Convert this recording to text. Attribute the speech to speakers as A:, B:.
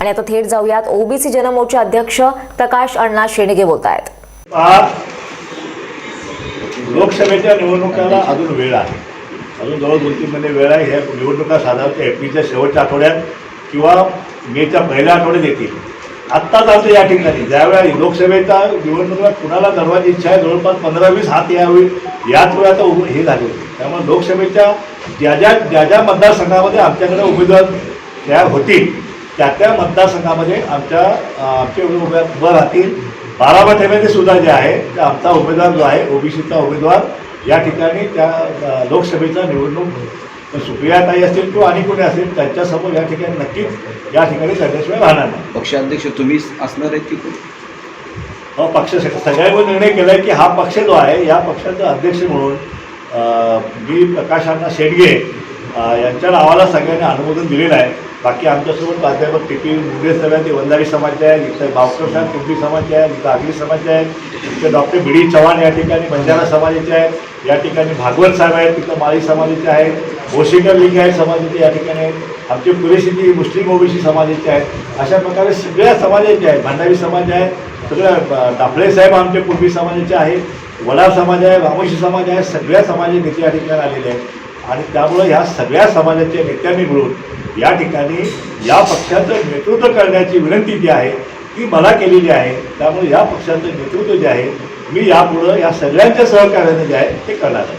A: आणि आता थेट जाऊयात. ओबीसी जनमोर्चे अध्यक्ष प्रकाश अण्णा शेणगे बोलत आहेत
B: लोकसभेच्या निवडणुकाला अजून वेळ आहे. अजून जवळ दोन तीन महिने वेळ आहे. ह्या निवडणुका साधारणतः एप्रिलच्या शेवटच्या आठवड्यात किंवा मेच्या पहिल्या आठवड्यात येतील. आत्ताच आमचं या ठिकाणी. ज्यावेळेला लोकसभेचा निवडणुकीला कुणाला दरवाजी इच्छा आहे जवळपास पंधरा वीस हात यावे याच वेळा आता उभं हे झाले होते. त्यामुळे लोकसभेच्या ज्या ज्या ज्या ज्या मतदारसंघामध्ये आमच्याकडे उमेदवार त्या होतील त्या त्या मतदारसंघामध्ये आमच्या आमचे उमेदवार उभं राहतील. बारामतीमध्ये सुद्धा जे आहे आमचा उमेदवार जो आहे ओबीसीचा उमेदवार या ठिकाणी त्या लोकसभेचा निवडणूक सुप्रियाताई असतील किंवा आणि कोणी असेल त्यांच्यासमोर या ठिकाणी नक्कीच या ठिकाणी त्याच्याशिवाय राहणार नाही.
C: पक्षाध्यक्ष तुम्हीच असणार आहेत की कोण?
B: हा पक्ष सगळ्यांनी निर्णय केला आहे की हा पक्ष जो आहे या पक्षाचा अध्यक्ष म्हणून मी प्रकाशांना शेडगे यांच्या नावाला सगळ्यांनी अनुमोदन दिलेलं आहे. बाकी आमच्यासोबत प्राध्यापक टी पी मुंडे सर आहेत ते वंदारी समाजचे आहेत इथं बावकर साहेब कुंभी समाजचे आहेत इथं आगरी समाजचे आहेत इथं डॉक्टर बी डी चव्हाण या ठिकाणी बंजारा समाजाचे आहेत या ठिकाणी भागवत साहेब आहेत तिथं माळी समाजाचे आहेत ओशिकर आहेत समाजाचे या ठिकाणी आहेत आमचे पुरेशी मुस्लिम ओबीसी समाजाचे आहेत अशा प्रकारे सगळ्या समाजाचे आहेत भांडारी समाज आहे सगळ्या दाफळे साहेब आमचे पूर्वी समाजाचे आहेत वडार समाज आहे वामोशी समाज आहे सगळ्या समाजाचे नेते या ठिकाणी आलेले आहेत. आणि त्यामुळं ह्या सगळ्या समाजाच्या नेत्यांनी मिळून या ठिकाणी या पक्षाचं नेतृत्व करण्याची विनंती जी आहे ती मला केलेली आहे. त्यामुळे या पक्षाचं नेतृत्व जे आहे मी यापुढं या सगळ्यांच्या सहकार्याने जे आहे ते करणार आहे.